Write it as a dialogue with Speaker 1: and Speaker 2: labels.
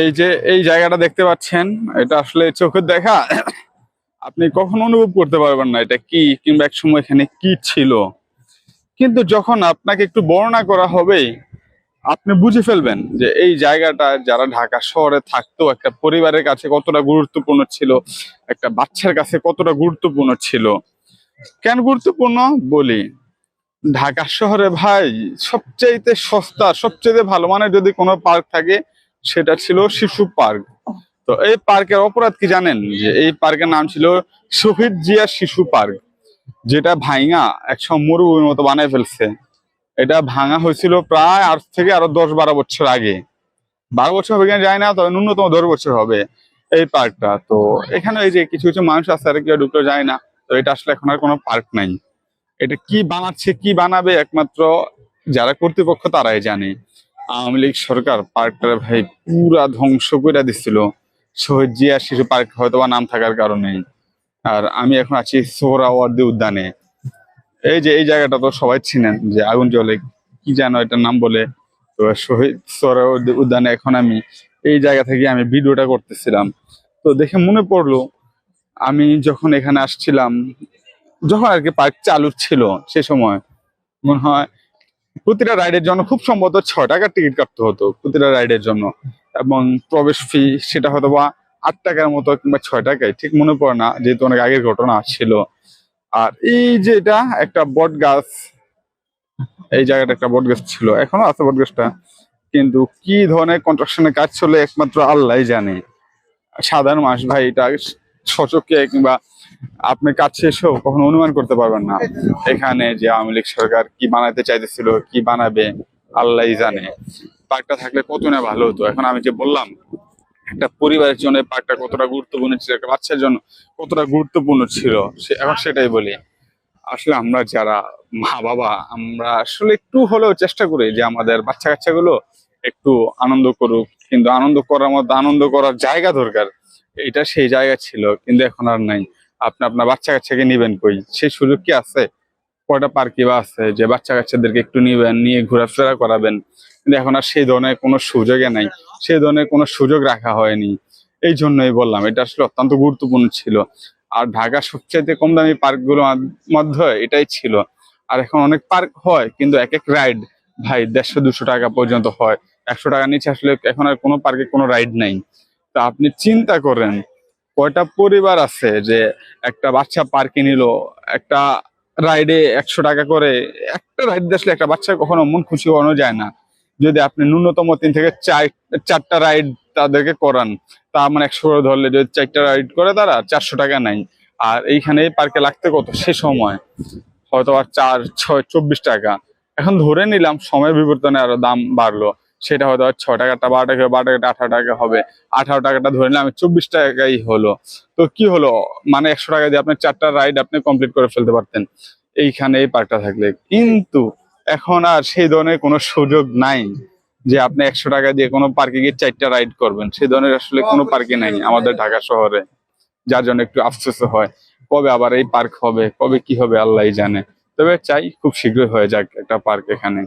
Speaker 1: এই যে এই জায়গাটা দেখতে পাচ্ছেন, এটা আসলে চোখের দেখা। আপনি কখনো অনুভব করতে পারবেন না এটা কি, কিংবা এক সময় এখানে কি ছিল। কিন্তু যখন আপনাকে একটু বর্ণনা করা হবে, আপনি বুঝে ফেলবেন যে এই জায়গাটা যারা ঢাকা শহরে থাকতো, একটা পরিবারের কাছে কতটা গুরুত্বপূর্ণ ছিল, একটা বাচ্চার কাছে কতটা গুরুত্বপূর্ণ ছিল। কেন গুরুত্বপূর্ণ? বলি, ঢাকা শহরে ভাই সবচাইতে সস্তা সবচেয়ে ভালো মানের যদি কোনো পার্ক থাকে সেটা ছিল শিশু পার্ক। তো এই পার্কের অপরাধ কি জানেন? যে এই পার্কের নাম ছিল শহীদ জিয়া শিশু পার্ক, যেটা ভাইঙা একসময় মরুভূমির মতো বানায় ফেলছে। এটা ভাঙা হয়েছিল প্রায় আজ থেকে আরও দশ বারো বছর আগে। বারো বছর হবে কিনা যায় না, তবে ন্যূনতম দশ বছর হবে এই পার্কটা। তো এখানে এই যে কিছু কিছু মানুষ আছে, আর কেউ ঢুকতে যায় না, তো এটা আসলে এখন আর কোনো পার্ক নাই। এটা কি বানাচ্ছে, কি বানাবে একমাত্র যারা কর্তৃপক্ষ তারাই জানে। আওয়ামী লীগ সরকার পার্কটা ভাই পুরা ধ্বংস করে দিছিল। শহীদ জিয়া শিশু পার্ক হয়তো বা নাম থাকার কারণে আর আমি এখন আছি সোহরাওয়ার্দী উদ্যানে। এই যে এই জায়গাটা তো সবাই চিনেন যে আগুন জলে কি যেন এটার নাম বলে। তো শহীদ সোহরাওয়ার্দী উদ্যানে এখন আমি এই জায়গা থেকে আমি ভিডিওটা করতেছিলাম। তো দেখে মনে পড়ল, আমি যখন এখানে আসছিলাম, যখন আর কি পার্ক চালু ছিল সে সময়, মনে হয় প্রতিটা রাইডের জন্য খুব সম্ভবত ছয় টাকার টিকিট কাটতে হতো প্রতিটা রাইডের জন্য। এবং প্রবেশ ফি সেটা হয়তো বা আট টাকার মতো কিংবা ছয় টাকায়, ঠিক মনে পড়ে না, যেহেতু অনেক আগের ঘটনা ছিল। আর এই যে এটা একটা বট গাছ, এই জায়গাটা একটা বট গাছ ছিল, এখনও আছে বট গাছটা। কিন্তু কি ধরনের কন্ট্রাকশনের কাজ চলে একমাত্র আল্লাহ জানে। সাধারণ মাস ভাই এটা সচকে কিংবা আপনি কাছে এসেও কখনো অনুমান করতে পারবেন না। এখানে যে আওয়ামী লীগ সরকার কি বানাতে চাইতেছিল, কি বানাবে, আল্লাহই জানে। পার্কটা থাকলে কত না ভালো হতো? এখন আমি যে বললাম, একটা পরিবারের জন্য পার্কটা কতটা গুরুত্বপূর্ণ ছিল, একটা বাচ্চার জন্য কতটা গুরুত্বপূর্ণ ছিল, সে এখন সেটাই বলি। আসলে আমরা যারা মা, বাবা, আমরা আসলে একটু হলেও চেষ্টা করি যে আমাদের বাচ্চা কাচ্চাগুলো একটু আনন্দ করুক। কিন্তু আনন্দ করার মধ্যে আনন্দ করার জায়গা দরকার। এটা সেই জায়গা ছিল, কিন্তু এখন আর নাই। আপনি আপনার বাচ্চা কাচ্চাকে নিবেন কই? সেই সুযোগ কি আছে? কয়টা পার্কি বা আছে যে বাচ্চা কাচ্চাদেরকে একটু নিবেন, নিয়ে ঘোরাফেরা করাবেন? কিন্তু এখন আর সেই ধরনের কোনো সুযোগে নাই। সেই ধরনের কোনো সুযোগ রাখা হয়নি। এই জন্যই বললাম, এটা আসলে অত্যন্ত গুরুত্বপূর্ণ ছিল। আর ঢাকার সবচাইতে কম দামি পার্কগুলোর মধ্যে এটাই ছিল। আর এখন অনেক পার্ক হয়, কিন্তু এক এক রাইড, ভাই, দেড়শো, দুশো টাকা পর্যন্ত হয়। একশো টাকা নিচে আসলে এখন আর কোনো পার্কে কোনো রাইড নাই। তা আপনি চিন্তা করেন কয়টা পরিবার আছে যে একটা বাচ্চা পার্কে নিল, একটা রাইডে একশো টাকা করে, একটা রাইড আসলে একটা বাচ্চা কখনো মন খুশি করানো যায় না। যদি আপনি ন্যূনতম তিন থেকে চার, চারটা রাইড তাদেরকে করান, তা মানে একশো করে ধরলে যদি চারটা রাইড করে তারা চারশো টাকা নাই আর এইখানে এই পার্কে লাগতে কত? সে সময়। হয়তো আর চার, ছয়, চব্বিশ টাকা। এখন ধরে নিলাম সময় বিবর্তনে আরও দাম বাড়লো। সেটা হয়তো ছয় টাকাটা বারো টাকা বারো টাকাটা আঠারো টাকা হবে। আঠারো টাকাটা ধরে নিলাম চব্বিশ টাকাই হলো। তো কি হলো? মানে একশো টাকা দিয়ে আপনি চারটা রাইড আপনি কমপ্লিট করে ফেলতে পারতেন। এইখানে এই পার্কটা থাকলে। কিন্তু এখন আর সেই ধরনের কোনো সুযোগ নাই যে আপনি একশো টাকা দিয়ে কোনো পার্কে গিয়ে চারটা রাইড করবেন। সেই ধরনের আসলে কোনো পার্কে নাই আমাদের ঢাকা শহরে। যার জন্য একটু আফসোস হয়। কবে আবার এই পার্ক হবে? কবে কি হবে? আল্লাহ জানে। তবে চাই খুব শীঘ্রই হয়ে যাক একটা পার্ক এখানে।